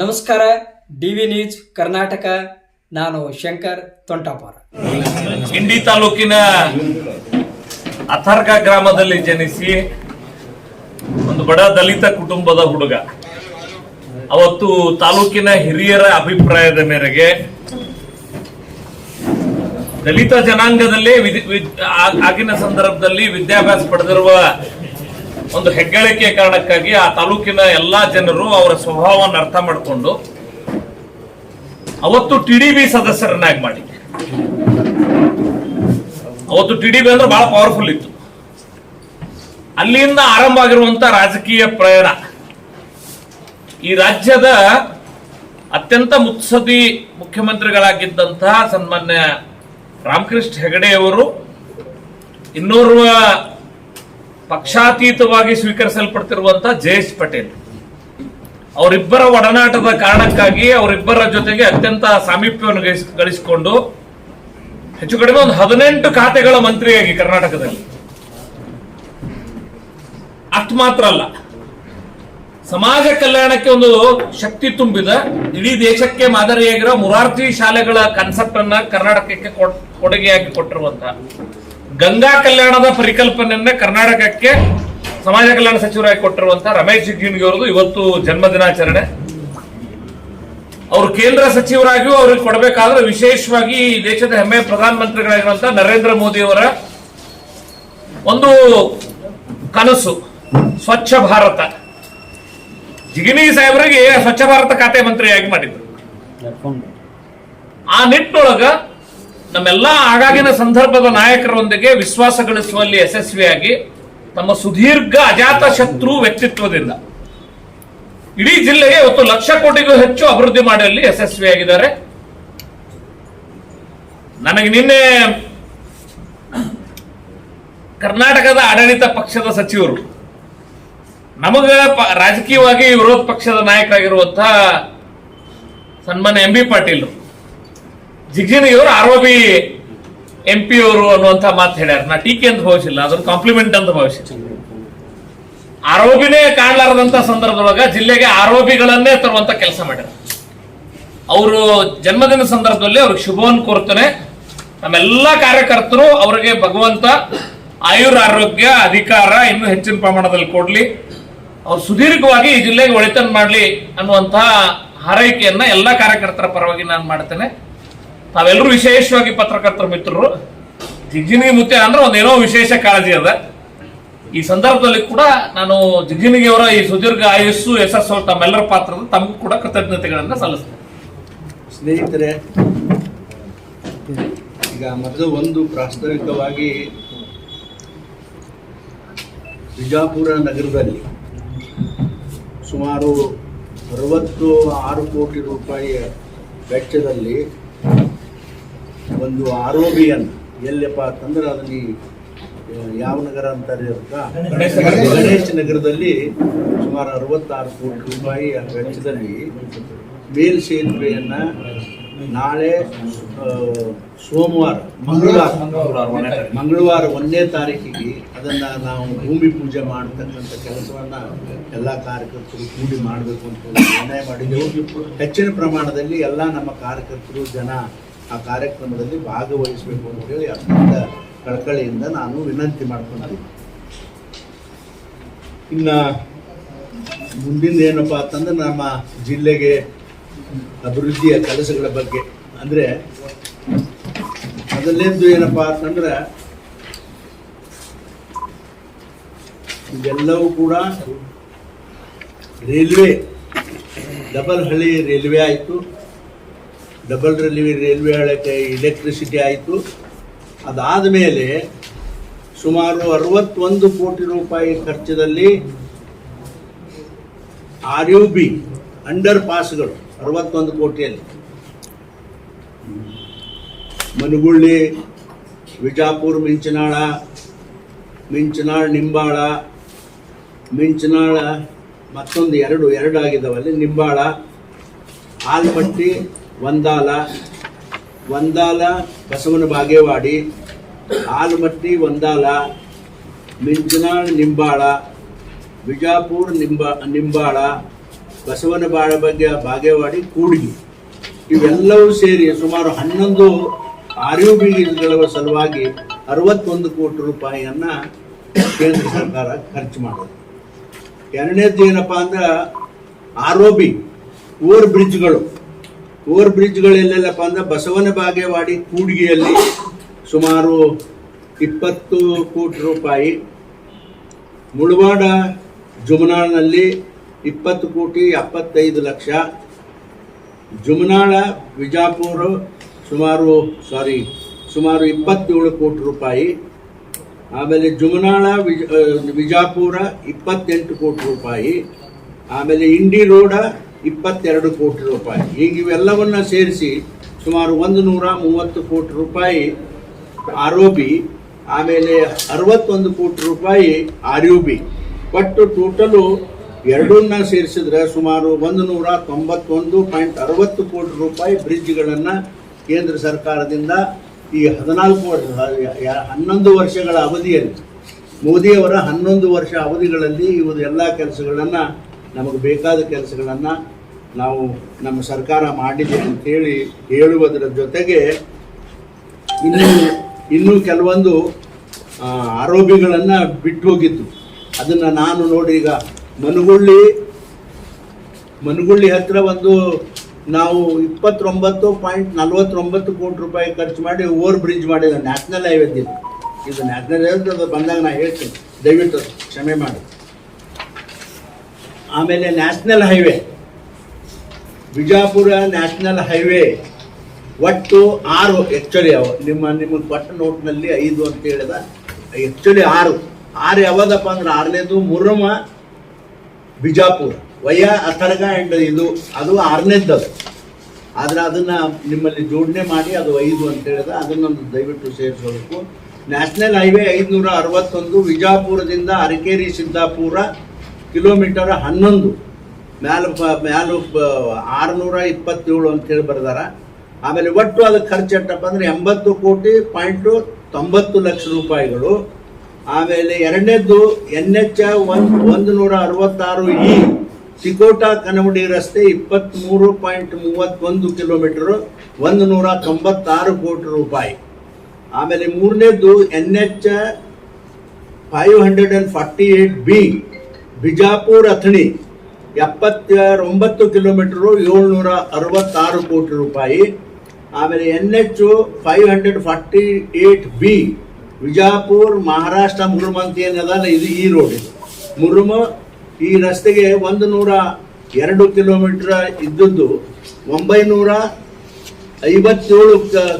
ನಮಸ್ಕಾರ D V news Karnataka. ನಾನು ಶಂಕರ್ ತೊಂಟಾಪುರ. ಇಂಡಿ ತಾಲೂಕಿನ ಅಥರ್ಗ ಗ್ರಾಮದಲ್ಲಿ ಜನಿಸಿ ಒಂದು ಬಡ ದಲಿತ ಕುಟುಂಬದ ಹುಡುಗ. ಅವತ್ತು ತಾಲೂಕಿನ ಹಿರಿಯರ ಅಭಿಪ್ರಾಯದ ಮೇರೆಗೆ ದಲಿತ ಜನಾಂಗದಲ್ಲಿ ಆಗಿನ ಸಂದರ್ಭದಲ್ಲಿ ವಿದ್ಯಾಭ್ಯಾಸ ಪಡೆದಿರುವ ಒಂದು ಹೆಗ್ಗಳಿಕೆ ಕಾರಣಕ್ಕಾಗಿ ಆ ತಾಲೂಕಿನ ಎಲ್ಲಾ ಜನರು ಅವರ ಸ್ವಭಾವವನ್ನು ಅರ್ಥ ಮಾಡಿಕೊಂಡು ಅವತ್ತು ಟಿಡಿಬಿ ಸದಸ್ಯರನ್ನಾಗಿ ಮಾಡಿ ಅವತ್ತು ಟಿಡಿಬಿ ಅಂದ್ರೆ ಬಹಳ ಪವರ್ಫುಲ್ ಇತ್ತು. ಅಲ್ಲಿಂದ ಆರಂಭ ಆಗಿರುವಂತ ರಾಜಕೀಯ ಪ್ರಯಾಣ. ಈ ರಾಜ್ಯದ ಅತ್ಯಂತ ಮುತ್ಸದಿ ಮುಖ್ಯಮಂತ್ರಿಗಳಾಗಿದ್ದಂತಹ ಸನ್ಮಾನ್ಯ ರಾಮಕೃಷ್ಣ ಹೆಗಡೆಯವರು ಇನ್ನೋರ್ವ ಪಕ್ಷಾತೀತವಾಗಿ ಸ್ವೀಕರಿಸಲ್ಪಡ್ತಿರುವಂತಹ ಜಯೇಶ್ ಪಟೇಲ್. ಅವರಿಬ್ಬರ ಒಡನಾಟದ ಕಾರಣಕ್ಕಾಗಿ ಅವರಿಬ್ಬರ ಜೊತೆಗೆ ಅತ್ಯಂತ ಸಾಮೀಪ್ಯವನ್ನು ಗಳಿಸ್- ಗಳಿಸಿಕೊಂಡು ಹೆಚ್ಚು ಕಡಿಮೆ ಒಂದು ಹದಿನೆಂಟು ಖಾತೆಗಳ ಮಂತ್ರಿಯಾಗಿ ಕರ್ನಾಟಕದಲ್ಲಿ. ಅಷ್ಟು ಮಾತ್ರ ಅಲ್ಲ. ಸಮಾಜ ಕಲ್ಯಾಣಕ್ಕೆ ಒಂದು ಶಕ್ತಿ ತುಂಬಿದ. ಇಡೀ ದೇಶಕ್ಕೆ ಮಾದರಿಯಾಗಿರೋ ಮುರಾರ್ಜಿ ಶಾಲೆಗಳ ಕಾನ್ಸೆಪ್ಟ್ ಅನ್ನ ಕರ್ನಾಟಕಕ್ಕೆ ಕೊಡ್- ಕೊಡುಗೆಯಾಗಿ ಕೊಟ್ಟಿರುವಂತಹ ಗಂಗಾ ಕಲ್ಯಾಣದ ಪರಿಕಲ್ಪನೆಯನ್ನ ಕರ್ನಾಟಕಕ್ಕೆ ಸಮಾಜ ಕಲ್ಯಾಣ ಸಚಿವರಾಗಿ ಕೊಟ್ಟಿರುವಂತಹ ರಮೇಶ್ ಜಿಗಜಿಣಗಿ ಅವರದು ಇವತ್ತು ಜನ್ಮ ದಿನಾಚರಣೆ. ಅವರು ಕೇಂದ್ರ ಸಚಿವರಾಗಿಯೂ ಅವ್ರಿಗೆ ಕೊಡಬೇಕಾದ್ರೆ ವಿಶೇಷವಾಗಿ ದೇಶದ ಹೆಮ್ಮೆಯ ಪ್ರಧಾನಮಂತ್ರಿಗಳಾಗಿರುವಂತಹ ನರೇಂದ್ರ ಮೋದಿ ಅವರ ಒಂದು ಕನಸು, ಸ್ವಚ್ಛ ಭಾರತ. ಜಿಗಿಣಿ ಸಾಹೇಬರಿಗೆ ಸ್ವಚ್ಛ ಭಾರತ ಖಾತೆ ಮಂತ್ರಿಯಾಗಿ ಮಾಡಿದ್ರು. ಆ ನಿಟ್ಟಿನೊಳಗ ನಮ್ಮೆಲ್ಲ ಆಗಾಗಿನ ಸಂದರ್ಭದ ನಾಯಕರೊಂದಿಗೆ ವಿಶ್ವಾಸ ಗಳಿಸುವಲ್ಲಿ ಯಶಸ್ವಿಯಾಗಿ ತಮ್ಮ ಸುದೀರ್ಘ ಅಜಾತ ಶತ್ರು ವ್ಯಕ್ತಿತ್ವದಿಂದ ಇಡೀ ಜಿಲ್ಲೆಗೆ ಇವತ್ತು ಲಕ್ಷ ಕೋಟಿಗೂ ಹೆಚ್ಚು ಅಭಿವೃದ್ಧಿ ಮಾಡುವಲ್ಲಿ ಯಶಸ್ವಿಯಾಗಿದ್ದಾರೆ. ನನಗೆ ನಿನ್ನೆ ಕರ್ನಾಟಕದ ಆಡಳಿತ ಪಕ್ಷದ ಸಚಿವರು, ನಮಗ ರಾಜಕೀಯವಾಗಿ ವಿರೋಧ ಪಕ್ಷದ ನಾಯಕರಾಗಿರುವಂತಹ ಸನ್ಮಾನ್ಯ ಎಂ ಬಿ ಪಾಟೀಲ್ ಜಿಗ್ಜಿನಿಯವರು ಆರೋಪಿ ಎಂ ಪಿ ಅವರು ಅನ್ನುವಂತ ಮಾತು ಹೇಳ್ಯಾರ. ನಾ ಟೀಕೆ ಅಂತ ಭಾವಿಸಿಲ್ಲ ಅದ್ರ ಕಾಂಪ್ಲಿಮೆಂಟ್ ಅಂತ ಭಾವಿಸಿಲ್ಲ ಆರೋಪಿನೇ ಕಾಣಲಾರದಂತ ಸಂದರ್ಭದೊಳಗ ಜಿಲ್ಲೆಗೆ ಆರೋಪಿಗಳನ್ನೇ ತರುವಂತ ಕೆಲಸ ಮಾಡ್ಯಾರ. ಅವರು ಜನ್ಮದಿನ ಸಂದರ್ಭದಲ್ಲಿ ಅವ್ರಿಗೆ ಶುಭವನ್ನು ಕೋರ್ತೇನೆ, ನಮ್ಮೆಲ್ಲ ಕಾರ್ಯಕರ್ತರು ಅವರಿಗೆ ಭಗವಂತ ಆಯುರ್ ಆರೋಗ್ಯ, ಅಧಿಕಾರ ಇನ್ನೂ ಹೆಚ್ಚಿನ ಪ್ರಮಾಣದಲ್ಲಿ ಕೊಡ್ಲಿ. ಅವ್ರು ಸುದೀರ್ಘವಾಗಿ ಈ ಜಿಲ್ಲೆಗೆ ಒಳಿತನ್ ಮಾಡ್ಲಿ ಅನ್ನುವಂತಹ ಹಾರೈಕೆಯನ್ನ ಎಲ್ಲ ಕಾರ್ಯಕರ್ತರ ಪರವಾಗಿ ನಾನು ಮಾಡ್ತೇನೆ. ತಾವೆಲ್ಲರೂ ವಿಶೇಷವಾಗಿ ಪತ್ರಕರ್ತರ ಮಿತ್ರರು. ಜಿಗ್ಜಿನಿಗೆ ಮುತ್ತೆ ಅಂದ್ರೆ ಒಂದೇನೋ ವಿಶೇಷ ಕಾಳಜಿ ಅದ. ಈ ಸಂದರ್ಭದಲ್ಲಿ ಕೂಡ ನಾನು ಜಿಗ್ಜಿನಿಗೆ ಅವರ ಈ ಸುದೀರ್ಘ ಆಯಸ್ಸು, ಯಶಸ್ಸು, ತಮ್ಮೆಲ್ಲರ ಪಾತ್ರದ ತಮಗೂ ಕೂಡ ಕೃತಜ್ಞತೆಗಳನ್ನ ಸಲ್ಲಿಸ್ತೇನೆ. ಸ್ನೇಹಿತರೆ, ಈಗ ಮೊದಲು ಒಂದು ಪ್ರಾಸ್ತಾವಿಕವಾಗಿ ಬಿಜಾಪುರ ನಗರದಲ್ಲಿ ಸುಮಾರು ಅರವತ್ತು ಆರು ಕೋಟಿ ರೂಪಾಯಿಯ ವೆಚ್ಚದಲ್ಲಿ ಒಂದು ಆರೋಪಿಯನ್ನು ಎಲ್ಲಪ್ಪ ಅಂತಂದ್ರೆ ಅದರಲ್ಲಿ ಯಾವ ನಗರ ಅಂತಾರೆ ಗಣೇಶ್ ನಗರದಲ್ಲಿ ಸುಮಾರು ಅರವತ್ತಾರು ಕೋಟಿ ರೂಪಾಯಿ ವೆಚ್ಚದಲ್ಲಿ ಮೇಲ್ಸೇತುವೆಯನ್ನ ನಾಳೆ ಸೋಮವಾರ, ಮಂಗಳವಾರ ಮಂಗಳವಾರ ಒಂದನೇ ತಾರೀಕಿಗೆ ಅದನ್ನ ನಾವು ಭೂಮಿ ಪೂಜೆ ಮಾಡತಕ್ಕಂಥ ಕೆಲಸವನ್ನ ಎಲ್ಲ ಕಾರ್ಯಕರ್ತರು ಕೂಡಿ ಮಾಡಬೇಕು ಅಂತ ನಿರ್ಣಯ ಮಾಡಿದ್ದೆವು. ಹೆಚ್ಚಿನ ಪ್ರಮಾಣದಲ್ಲಿ ಎಲ್ಲ ನಮ್ಮ ಕಾರ್ಯಕರ್ತರು ಜನ ಆ ಕಾರ್ಯಕ್ರಮದಲ್ಲಿ ಭಾಗವಹಿಸಬೇಕು ಅಂತ ಹೇಳಿ ಅತ್ಯಂತ ಕಳಕಳಿಯಿಂದ ನಾನು ವಿನಂತಿ ಮಾಡ್ಕೊಂಡಿದ್ದೀನಿ ಇನ್ನ ಮುಂದಿನ ಏನಪ್ಪಾ ಅಂತಂದ್ರೆ ನಮ್ಮ ಜಿಲ್ಲೆಗೆ ಅಭಿವೃದ್ಧಿಯ ಕೆಲಸಗಳ ಬಗ್ಗೆ. ಅಂದ್ರೆ ಮೊದಲನೇದು ಏನಪ್ಪಾ ಅಂತಂದ್ರೆ ಇದೆಲ್ಲವೂ ಕೂಡ ರೈಲ್ವೆ, ಡಬಲ್ ಹಳಿ ರೈಲ್ವೆ ಆಯಿತು. ಡಬಲ್ ರೈಲ್ವೆ ರೈಲ್ವೆ ಹಳಕ್ಕೆ ಎಲೆಕ್ಟ್ರಿಸಿಟಿ ಆಯಿತು. ಅದಾದ ಮೇಲೆ ಸುಮಾರು ಅರವತ್ತೊಂದು ಕೋಟಿ ರೂಪಾಯಿ ಖರ್ಚದಲ್ಲಿ ಆರ್ ಯು ಬಿ ಅಂಡರ್ ಪಾಸ್ಗಳು ಅರವತ್ತೊಂದು ಕೋಟಿಯಲ್ಲಿ. ಮನುಗುಳ್ಳಿ, ವಿಜಾಪುರ, ಮಿಂಚನಾಳ, ಮಿಂಚನಾಳ್, ನಿಂಬಾಳ, ಮಿಂಚನಾಳ ಮತ್ತೊಂದು ಎರಡು ಎರಡು ಆಗಿದ್ದಾವಲ್ಲಿ, ನಿಂಬಾಳ ಆಲ್ಮಟ್ಟಿ ಒಂದಾಲ ಒಂದಾಲ ಬಸವನ ಬಾಗೇವಾಡಿ, ಆಲಮಟ್ಟಿ ಒಂದಾಲ ಮಿಂಚನಾಳ್ ನಿಂಬಾಳ, ಬಿಜಾಪುರ್ ನಿಂಬ, ನಿಂಬಾಳ, ಬಸವನ ಬಾಳಬಗ್ಗೆ ಬಾಗೇವಾಡಿ, ಕೂಡ್ಗಿ. ಇವೆಲ್ಲವೂ ಸೇರಿ ಸುಮಾರು ಹನ್ನೊಂದು ಆರ್ ಯು ಬಿಗಳ ಸಲುವಾಗಿ ಅರವತ್ತೊಂದು ಕೋಟಿ ರೂಪಾಯಿಯನ್ನು ಕೇಂದ್ರ ಸರ್ಕಾರ ಖರ್ಚು ಮಾಡೋದು. ಎರಡನೇದ್ದು ಏನಪ್ಪಾ ಅಂದ್ರೆ ಆರ್ ಒ ಬಿ ಓವರ್ ಬ್ರಿಡ್ಜ್ಗಳು ಓವರ್ ಬ್ರಿಡ್ಜ್ಗಳು ಎಲ್ಲೆಲ್ಲಪ್ಪ ಅಂದ್ರೆ ಬಸವನ ಬಾಗೇವಾಡಿ ಕೂಡ್ಗಿಯಲ್ಲಿ ಸುಮಾರು ಇಪ್ಪತ್ತು ಕೋಟಿ ರೂಪಾಯಿ, ಮುಳವಾಡ ಜುಮನಾಳ್ನಲ್ಲಿ ಇಪ್ಪತ್ತು ಕೋಟಿ ಎಪ್ಪತ್ತೈದು ಲಕ್ಷ, ಜುಮನಾಳ ವಿಜಾಪುರ ಸುಮಾರು ಸಾರಿ ಸುಮಾರು ಇಪ್ಪತ್ತೇಳು ಕೋಟಿ ರೂಪಾಯಿ, ಆಮೇಲೆ ಜುಮನಾಳ, ವಿಜ ವಿಜಾಪುರ ಇಪ್ಪತ್ತೆಂಟು ಕೋಟಿ ರೂಪಾಯಿ, ಆಮೇಲೆ ಇಂಡಿ ರೋಡ ಇಪ್ಪತ್ತೆರಡು ಕೋಟಿ ರೂಪಾಯಿ. ಈಗ ಇವೆಲ್ಲವನ್ನ ಸೇರಿಸಿ ಸುಮಾರು ಒಂದು ನೂರ ಮೂವತ್ತು ಕೋಟಿ ರೂಪಾಯಿ ಆರ್ ಒ ಬಿ ಆಮೇಲೆ ಅರವತ್ತೊಂದು ಕೋಟಿ ರೂಪಾಯಿ ಆರ್ ಯು ಬಿ ಒಟ್ಟು ಟೋಟಲು ಎರಡನ್ನ ಸೇರಿಸಿದ್ರೆ ಸುಮಾರು ಒಂದು ನೂರ ತೊಂಬತ್ತೊಂದು ಪಾಯಿಂಟ್ ಅರವತ್ತು ಕೋಟಿ ರೂಪಾಯಿ ಬ್ರಿಡ್ಜ್ಗಳನ್ನು ಕೇಂದ್ರ ಸರ್ಕಾರದಿಂದ ಈ ಹದಿನಾಲ್ಕು ವರ್ಷ ಹನ್ನೊಂದು ವರ್ಷಗಳ ಅವಧಿಯಲ್ಲಿ ಮೋದಿಯವರ ಹನ್ನೊಂದು ವರ್ಷ ಅವಧಿಗಳಲ್ಲಿ ಇವು ಎಲ್ಲ ಕೆಲಸಗಳನ್ನು, ನಮಗೆ ಬೇಕಾದ ಕೆಲಸಗಳನ್ನು ನಾವು ನಮ್ಮ ಸರ್ಕಾರ ಮಾಡಿದೆ ಅಂತೇಳಿ ಹೇಳುವುದರ ಜೊತೆಗೆ ಇನ್ನು, ಇನ್ನೂ ಕೆಲವೊಂದು ಆರೋಪಿಗಳನ್ನು ಬಿಟ್ಟು ಹೋಗಿದ್ದು ಅದನ್ನು ನಾನು ನೋಡಿ ಈಗ ಮನುಗುಳ್ಳಿ ಮನುಗುಳ್ಳಿ ಹತ್ತಿರ ಒಂದು ನಾವು ಇಪ್ಪತ್ತೊಂಬತ್ತು ಪಾಯಿಂಟ್ ನಲ್ವತ್ತೊಂಬತ್ತು ಕೋಟಿ ರೂಪಾಯಿ ಖರ್ಚು ಮಾಡಿ ಓವರ್ ಬ್ರಿಡ್ಜ್ ಮಾಡಿದ ನ್ಯಾಷನಲ್ ಹೈವೇ ಇದು. ಇದು ನ್ಯಾಷನಲ್ ಹೈವೇ ಅದು ಬಂದಾಗ ನಾನು ಹೇಳ್ತೀನಿ. ದಯವಿಟ್ಟು ಕ್ಷಮೆ ಮಾಡಿ. ಆಮೇಲೆ national highway. Bijapur national highway ಒಟ್ಟು ಆರು ಆ್ಯಕ್ಚುಲಿ ಅವ. ನಿಮ್ಮ ನಿಮ್ಮ ಕೊಟ್ಟ ನೋಟ್ನಲ್ಲಿ ಐದು ಅಂತ ಹೇಳಿದ ಆ್ಯಕ್ಚುಲಿ ಆರು. ಆರು ಯಾವ್ದಪ್ಪ ಅಂದ್ರೆ ಆರನೇದು ಮುರ್ರಮ ಬಿಜಾಪುರ. ವಯ ಅಥರ್ಗ ಆ್ಯಂಡ್ ಇದು, ಅದು ಆರನೇದ್ದು ಅದು. ಆದ್ರೆ ಅದನ್ನ ನಿಮ್ಮಲ್ಲಿ ಜೋಡಣೆ ಮಾಡಿ ಅದು ಐದು ಅಂತ ಹೇಳಿದ ಅದನ್ನೊಂದು ದಯವಿಟ್ಟು ಸೇರಿಸಬೇಕು ನ್ಯಾಷನಲ್ ಹೈವೇ ಐದುನೂರ ಅರವತ್ತೊಂದು ವಿಜಾಪುರದಿಂದ ಅರಕೇರಿ ಸಿದ್ದಾಪುರ ಕಿಲೋಮೀಟರ್ ಹನ್ನೊಂದು. ಮ್ಯಾಲ ಮ್ಯಾಲ ಆರುನೂರ ಇಪ್ಪತ್ತೇಳು ಅಂತೇಳಿ ಬರ್ದಾರ. ಆಮೇಲೆ ಒಟ್ಟು ಅದು ಖರ್ಚು ಎಷ್ಟಪ್ಪ ಅಂದ್ರೆ ಎಂಬತ್ತು ಕೋಟಿ ಪಾಯಿಂಟು ತೊಂಬತ್ತು ಲಕ್ಷ ರೂಪಾಯಿಗಳು. ಆಮೇಲೆ ಎರಡನೇದ್ದು ಎನ್ ಎಚ್ ಒಂದು ಒಂದು ನೂರ ಅರವತ್ತಾರು ಇ ಸಿಕೋಟಾ ಕನಮಡಿ ರಸ್ತೆ ಇಪ್ಪತ್ತ್ಮೂರು ಪಾಯಿಂಟ್ ಮೂವತ್ತೊಂದು ಕಿಲೋಮೀಟರ್ ಒಂದು ನೂರ ತೊಂಬತ್ತಾರು ಕೋಟಿ ರೂಪಾಯಿ. ಆಮೇಲೆ ಮೂರನೇದ್ದು N H five hundred and forty eight B, Bijapur Athani. ಎಪ್ಪತ್ತೊಂಬತ್ತು ಕಿಲೋಮೀಟರು ಏಳ್ನೂರ ಅರವತ್ತಾರು ಕೋಟಿ ರೂಪಾಯಿ. ಆಮೇಲೆ N H five hundred forty eight B. Vijapur, Maharashtra Murum ಅಂತ ಏನದಲ್ಲ ಇದು ಈ ರೋಡ್ ಇದು ಮುರುಮ ಈ ರಸ್ತೆಗೆ ಒಂದು ನೂರ ಎರಡು ಕಿಲೋಮೀಟರ್ ಇದ್ದದ್ದು. ಒಂಬೈನೂರ ಐವತ್ತೇಳು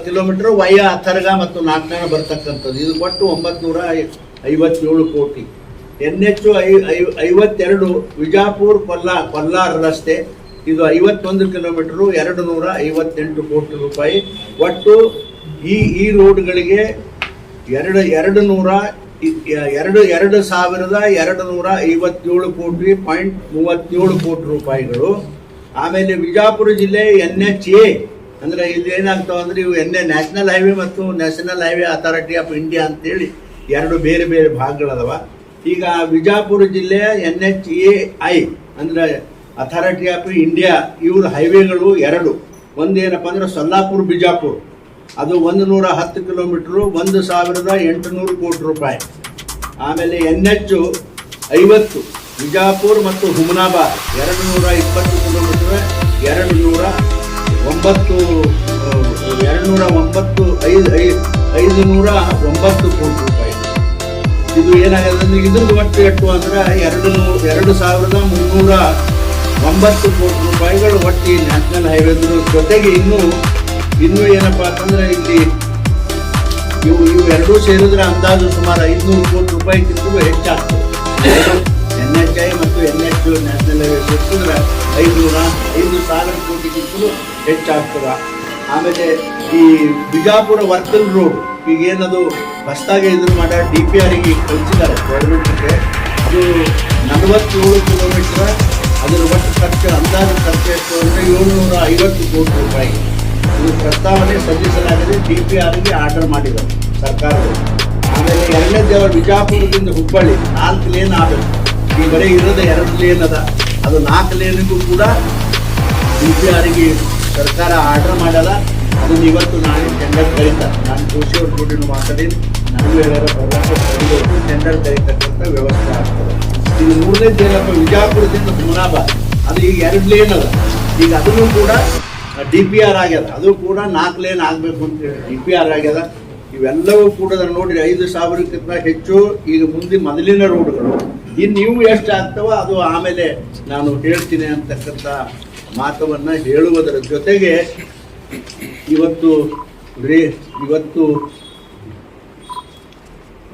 ಕಿಲೋಮೀಟರ್ ವಯ ಅಥರ್ಗ ಮತ್ತು ನಾಲ್ಕನ ಬರ್ತಕ್ಕಂಥದ್ದು. ಇದು ಒಟ್ಟು ಒಂಬತ್ನೂರ ಐವತ್ತೇಳು ಕೋಟಿ. ಎನ್ ಎಚ್ ಐ, ಐವತ್ತೆರಡು ವಿಜಾಪುರ್ ಕೊಲ್ಲಾ ಕೊಲ್ಲಾರ ರಸ್ತೆ ಇದು ಐವತ್ತೊಂದು ಕಿಲೋಮೀಟರು ಎರಡು ನೂರ ಐವತ್ತೆಂಟು ಕೋಟಿ ರೂಪಾಯಿ. ಒಟ್ಟು ಈ ಈ ರೋಡ್ಗಳಿಗೆ ಎರಡು ಎರಡು ನೂರ ಎರಡು ಎರಡು ಸಾವಿರದ ಎರಡು ನೂರ ಐವತ್ತೇಳು ಕೋಟಿ ಪಾಯಿಂಟ್ ಮೂವತ್ತೇಳು ಕೋಟಿ ರೂಪಾಯಿಗಳು. ಆಮೇಲೆ ವಿಜಾಪುರ ಜಿಲ್ಲೆ ಎನ್ ಎಚ್ ಎ, ಅಂದ್ರೆ ಇಲ್ಲಿ ಏನಾಗ್ತಾವ ಅಂದ್ರೆ ಇವು ಎನ್ ಎ ನ್ಯಾಷನಲ್ ಹೈವೇ ಮತ್ತು national highway authority of India ಅಂತೇಳಿ ಎರಡು ಬೇರೆ ಬೇರೆ ಭಾಗಗಳದವ. ಈಗ ವಿಜಾಪುರ ಜಿಲ್ಲೆ ಎನ್ ಎಚ್ ಎ ಐ ಅಂದರೆ ಅಥಾರಿಟಿ ಆಫ್ ಇಂಡಿಯಾ, ಇವ್ರ ಹೈವೇಗಳು ಎರಡು. ಒಂದೇನಪ್ಪ ಅಂದ್ರೆ ಸೊಲ್ಲಾಪುರ್, ಬಿಜಾಪುರ. ಅದು ಒಂದು ನೂರ ಹತ್ತು ಕಿಲೋಮೀಟ್ರು, ಒಂದು ಸಾವಿರದ ಎಂಟುನೂರು ಕೋಟಿ ರೂಪಾಯಿ. ಆಮೇಲೆ ಎನ್ ಎಚ್ ಐವತ್ತು, ಬಿಜಾಪುರ್ ಮತ್ತು ಹುಮನಾಬಾದ್. ಎರಡು ನೂರ ಇಪ್ಪತ್ತು ಕಿಲೋಮೀಟ್ರ್ ಎರಡು ನೂರ ಒಂಬತ್ತು ಎರಡು ನೂರ ಒಂಬತ್ತು, ಐದು ಐದು ಐದು ನೂರ ಒಂಬತ್ತು ಕೋಟಿ ರೂಪಾಯಿ. ಇದು ಏನಾಗಿದೆ ಇದ್ರದ್ದು ಒಟ್ಟು ಎಷ್ಟು ಅಂದ್ರೆ ಎರಡು ಎರಡು ಸಾವಿರದ ಮುನ್ನೂರ ಒಂಬತ್ತು ಕೋಟಿ ರೂಪಾಯಿಗಳು ಒಟ್ಟು ಈ ನ್ಯಾಷನಲ್ ಹೈವೇದ್ರ ಜೊತೆಗೆ ಇನ್ನೂ ಇನ್ನೂ ಏನಪ್ಪಾ ಅಂತಂದ್ರೆ ಇಲ್ಲಿ ಇವು ಇವು ಎರಡೂ ಸೇರಿದ್ರೆ ಅಂದಾಜು ಸುಮಾರು ಐದುನೂರು ಕೋಟಿ ರೂಪಾಯಿಗಿಂತಲೂ ಹೆಚ್ಚಾಗ್ತದೆ. ಎನ್ ಎಚ್ ಐ ಮತ್ತು ಎನ್ ಎಚ್ ನ್ಯಾಷನಲ್ ಹೈವೇ ಸೇರಿಸಿದ್ರೆ ಐದುನೂರ ಐದು ಸಾವಿರ ಕೋಟಿಗಿಂತಲೂ ಹೆಚ್ಚಾಗ್ತದ. ಆಮೇಲೆ ಈ ಬಿಜಾಪುರ ವರ್ಕಲ್ ರೋಡ್ ಈಗ ಏನದು ಹೊಸದಾಗಿ ಇದನ್ನು ಮಾಡ ಡಿ ಪಿ ಆರಿಗೆ ಕಳಿಸಿದ್ದಾರೆ ಗೌರ್ಮೆಂಟ್ಗೆ ಅದು ನಲವತ್ತೇಳು ಕಿಲೋಮೀಟರ್ ಅದರ ಒಟ್ಟು ಖರ್ಚು, ಅಂದಾಜು ಖರ್ಚು ಎಷ್ಟು ಅಂದರೆ ಏಳ್ನೂರ ಐವತ್ತು ಕೋಟಿ ರೂಪಾಯಿ. ಇದು ಪ್ರಸ್ತಾವನೆ ಸಲ್ಲಿಸಲಾಗಿದೆ ಡಿ ಪಿ ಆರ್ಗೆ ಆರ್ಡರ್ ಮಾಡಿದ್ದಾರೆ ಸರ್ಕಾರಗಳು ಆಮೇಲೆ ಎರಡನೇ ದೇವ ಬಿಜಾಪುರದಿಂದ ಹುಬ್ಬಳ್ಳಿ, ನಾಲ್ಕು ಲೇನ್ ಆಗಬೇಕು ಈ ಬರೀ ಇರೋದು ಎರಡು ಲೇನ್ ಅದ. ಅದು ನಾಲ್ಕು ಲೇನಿಗೂ ಕೂಡ ಡಿ ಪಿ ಆರಿಗೆ ಸರ್ಕಾರ ಆರ್ಡರ್ ಮಾಡಲ್ಲ. ಅದನ್ನ ಇವತ್ತು ನಾಳೆ ಟೆಂಡರ್ ಕರೀತಾರೆ ನಾನು ಕೃಷಿ ಅವ್ರ ಜೋಡಿ ಮಾತಾಡಿ ನನಗೂ ಎಲ್ಲರ ಬರಬೇಕು ಟೆಂಡರ್ ಕರೀತಕ್ಕಂಥ ವ್ಯವಸ್ಥೆ ಆಗ್ತದೆ. ಈಗ ಮೂರನೇ ಏನಪ್ಪ ವಿಜಯಪುರದಿಂದ ಹುಮನಾಬಾದ್ ಅದು ಈಗ ಎರಡು ಲೇನ್ ಅದ. ಈಗ ಅದನ್ನು ಕೂಡ ಡಿ ಪಿ ಆರ್ ಆಗ್ಯದ. ಅದು ಕೂಡ ನಾಲ್ಕು ಲೇನ್ ಆಗಬೇಕು ಅಂತ ಹೇಳಿ ಡಿ ಪಿ ಆರ್ ಆಗ್ಯದ. ಇವೆಲ್ಲವೂ ಕೂಡ ನೋಡಿರಿ ಐದು ಸಾವಿರಕ್ಕಿಂತ ಹೆಚ್ಚು ಈಗ ಮುಂದೆ ಮೊದಲಿನ ರೋಡ್ಗಳು ಇನ್ನು ನೀವು ಎಷ್ಟು ಆಗ್ತವೋ ಅದು ಆಮೇಲೆ ನಾನು ಹೇಳ್ತೀನಿ ಅಂತಕ್ಕಂಥ ಮಾತವನ್ನ ಹೇಳುವುದರ ಜೊತೆಗೆ ಇವತ್ತು ರೇ ಇವತ್ತು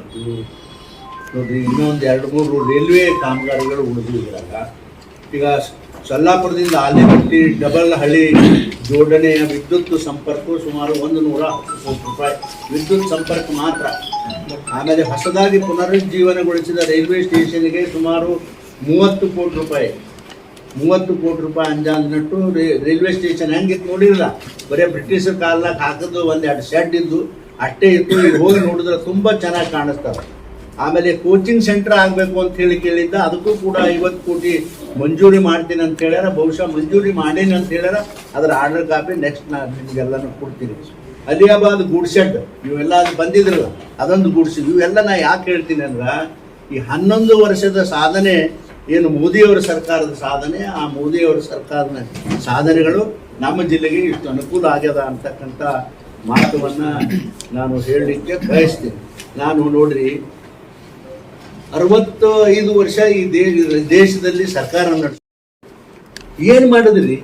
ಅದು ನೋಡ್ರಿ ಇನ್ನೊಂದು ಎರಡು ಮೂರು ರೈಲ್ವೆ ಕಾಮಗಾರಿಗಳು ಉಳಿದಿದ್ದಾಗ ಈಗ ಸೊಲ್ಲಾಪುರದಿಂದ ಆಲಿಮಟ್ಟಿ ಡಬಲ್ ಹಳ್ಳಿ ಜೋಡಣೆಯ ವಿದ್ಯುತ್ ಸಂಪರ್ಕ ಸುಮಾರು ಒಂದು ನೂರ ಹತ್ತು ಕೋಟಿ ರೂಪಾಯಿ ವಿದ್ಯುತ್ ಸಂಪರ್ಕ ಮಾತ್ರ. ಆಮೇಲೆ ಹೊಸದಾಗಿ ಪುನರುಜ್ಜೀವನಗೊಳಿಸಿದ ರೈಲ್ವೆ ಸ್ಟೇಷನ್ಗೆ ಸುಮಾರು ಮೂವತ್ತು ಕೋಟಿ ರೂಪಾಯಿ. ಮೂವತ್ತು ಕೋಟಿ ರೂಪಾಯಿ ಅಂದಾಜಿನಟ್ಟು ರೇ- ರೈಲ್ವೆ ಸ್ಟೇಷನ್ ಹೆಂಗಿತ್ತು ನೋಡಿರಲ್ಲ? ಬರೀ ಬ್ರಿಟಿಷರ್ ಕಾಲದಾಗ ಹಾಕಿದ್ದು ಒಂದೆರಡು ಶೆಡ್ ಇದ್ದು ಅಷ್ಟೇ ಇತ್ತು. ಈಗ ಹೋಗಿ ನೋಡಿದ್ರೆ ತುಂಬಾ ಚೆನ್ನಾಗಿ ಕಾಣಿಸ್ತವೆ. ಆಮೇಲೆ ಕೋಚಿಂಗ್ ಸೆಂಟರ್ ಆಗಬೇಕು ಅಂತ ಹೇಳಿ ಕೇಳಿದ್ದ, ಅದಕ್ಕೂ ಕೂಡ ಐವತ್ತು ಕೋಟಿ ಮಂಜೂರಿ ಮಾಡ್ತೀನಿ ಅಂತ ಹೇಳ್ಯಾರ. ಬಹುಶಃ ಮಂಜೂರಿ ಮಾಡೀನಿ ಅಂತ ಹೇಳ್ಯಾರ. ಅದರ ಆರ್ಡರ್ ಕಾಪಿ ನೆಕ್ಸ್ಟ್ ನಾನು ನಿಮಗೆಲ್ಲನೂ ಕೊಡ್ತೀನಿ. ಅಲಿಯಾಬಾದ್ ಗೂಡ್ ಶೆಡ್, ಇವೆಲ್ಲ ಅದು ಬಂದಿದ್ರಲ್ಲ, ಅದೊಂದು ಗೂಡ್ಸ್ ಇವೆಲ್ಲ ನಾ ಯಾಕೆ ಹೇಳ್ತೀನಿ ಅಂದ್ರೆ, ಈ ಹನ್ನೊಂದು ವರ್ಷದ ಸಾಧನೆ ಏನು ಮೋದಿಯವರ ಸರ್ಕಾರದ ಸಾಧನೆ, ಆ ಮೋದಿಯವರ ಸರ್ಕಾರದ ಸಾಧನೆಗಳು ನಮ್ಮ ಜಿಲ್ಲೆಗೆ ಇಷ್ಟು ಅನುಕೂಲ ಆಗ್ಯದ ಅಂತಕ್ಕಂಥ ಮಾತವನ್ನ ನಾನು ಹೇಳಲಿಕ್ಕೆ ಬಯಸ್ತೀನಿ. ನಾನು ನೋಡ್ರಿ ಅರವತ್ತೈದು ವರ್ಷ ಈ ದೇಶದಲ್ಲಿ ಸರ್ಕಾರ ನಡೆಸ, ಏನು ಮಾಡಿದ್ರಿ?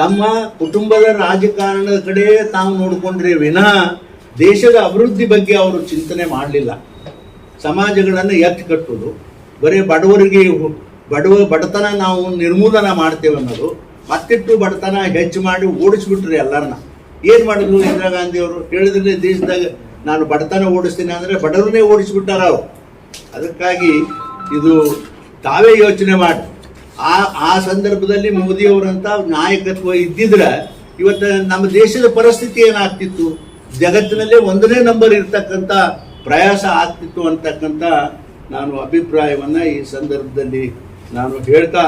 ತಮ್ಮ ಕುಟುಂಬದ ರಾಜಕಾರಣದ ಕಡೆ ತಾವು ನೋಡಿಕೊಂಡ್ರೆ ವಿನಃ ದೇಶದ ಅಭಿವೃದ್ಧಿ ಬಗ್ಗೆ ಅವರು ಚಿಂತನೆ ಮಾಡಲಿಲ್ಲ. ಸಮಾಜಗಳನ್ನು ಎತ್ತಿ ಕಟ್ಟುವುದು ಬರೀ ಬಡವರಿಗೆ ಬಡವ ಬಡತನ ನಾವು ನಿರ್ಮೂಲನ ಮಾಡ್ತೇವೆ ಅನ್ನೋದು ಮತ್ತಿಟ್ಟು ಬಡತನ ಹೆಚ್ಚು ಮಾಡಿ ಓಡಿಸ್ಬಿಟ್ರಿ ಎಲ್ಲರನ್ನ. ಏನು ಮಾಡಿದ್ರು ಇಂದಿರಾ ಗಾಂಧಿ ಅವರು? ಹೇಳಿದ್ರೆ ದೇಶದಾಗ ನಾನು ಬಡತನ ಓಡಿಸ್ತೀನಿ ಅಂದ್ರೆ ಬಡವರನ್ನೇ ಓಡಿಸ್ಬಿಟ್ಟಾರ ಅವರು. ಅದಕ್ಕಾಗಿ ಇದು ತಾವೇ ಯೋಚನೆ ಮಾಡಿ. ಆ ಆ ಸಂದರ್ಭದಲ್ಲಿ ಮೋದಿ ಅವರಂತ ನಾಯಕತ್ವ ಇದ್ದಿದ್ರೆ ಇವತ್ತು ನಮ್ಮ ದೇಶದ ಪರಿಸ್ಥಿತಿ ಏನಾಗ್ತಿತ್ತು? ಜಗತ್ತಿನಲ್ಲೇ ಒಂದನೇ ನಂಬರ್ ಇರ್ತಕ್ಕಂಥ ಪ್ರಯಾಸ ಆಗ್ತಿತ್ತು ಅಂತಕ್ಕಂಥ ನಾನು ಅಭಿಪ್ರಾಯವನ್ನ ಈ ಸಂದರ್ಭದಲ್ಲಿ ನಾನು ಹೇಳ್ತಾ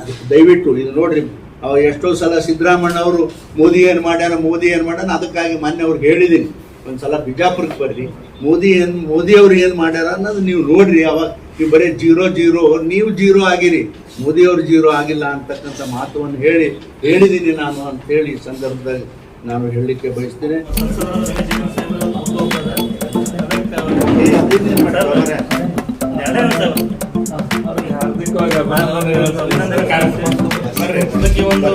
ಅದಕ್ಕೆ ದಯವಿಟ್ಟು ಇದು ನೋಡ್ರಿ ಅವ್ರು ಎಷ್ಟೋ ಸಲ ಸಿದ್ದರಾಮಣ್ಣ ಅವರು ಮೋದಿ ಏನು ಮಾಡ್ಯಾರ ಮೋದಿ ಏನು ಮಾಡ್ಯಾನ ಅದಕ್ಕಾಗಿ ಮೊನ್ನೆ ಅವ್ರಿಗೆ ಹೇಳಿದ್ದೀನಿ. ಒಂದು ಸಲ ಬಿಜಾಪುರಕ್ಕೆ ಬರ್ರಿ, ಮೋದಿ ಏನು, ಮೋದಿ ಅವರು ಏನು ಮಾಡ್ಯಾರ ಅನ್ನೋದು ನೀವು ನೋಡ್ರಿ ಅವಾಗ ನೀವು ಬರೀ ಜೀರೋ ಜೀರೋ, ನೀವು ಜೀರೋ ಆಗಿರಿ, ಮೋದಿ ಅವರು ಜೀರೋ ಆಗಿಲ್ಲ ಅಂತಕ್ಕಂಥ ಮಾತುವನ್ನು ಹೇಳಿ, ಹೇಳಿದ್ದೀನಿ ನಾನು ಅಂತ ಹೇಳಿ ಸಂದರ್ಭದಲ್ಲಿ ನಾನು ಹೇಳಲಿಕ್ಕೆ ಬಯಸ್ತೇನೆ. ಒಂದು.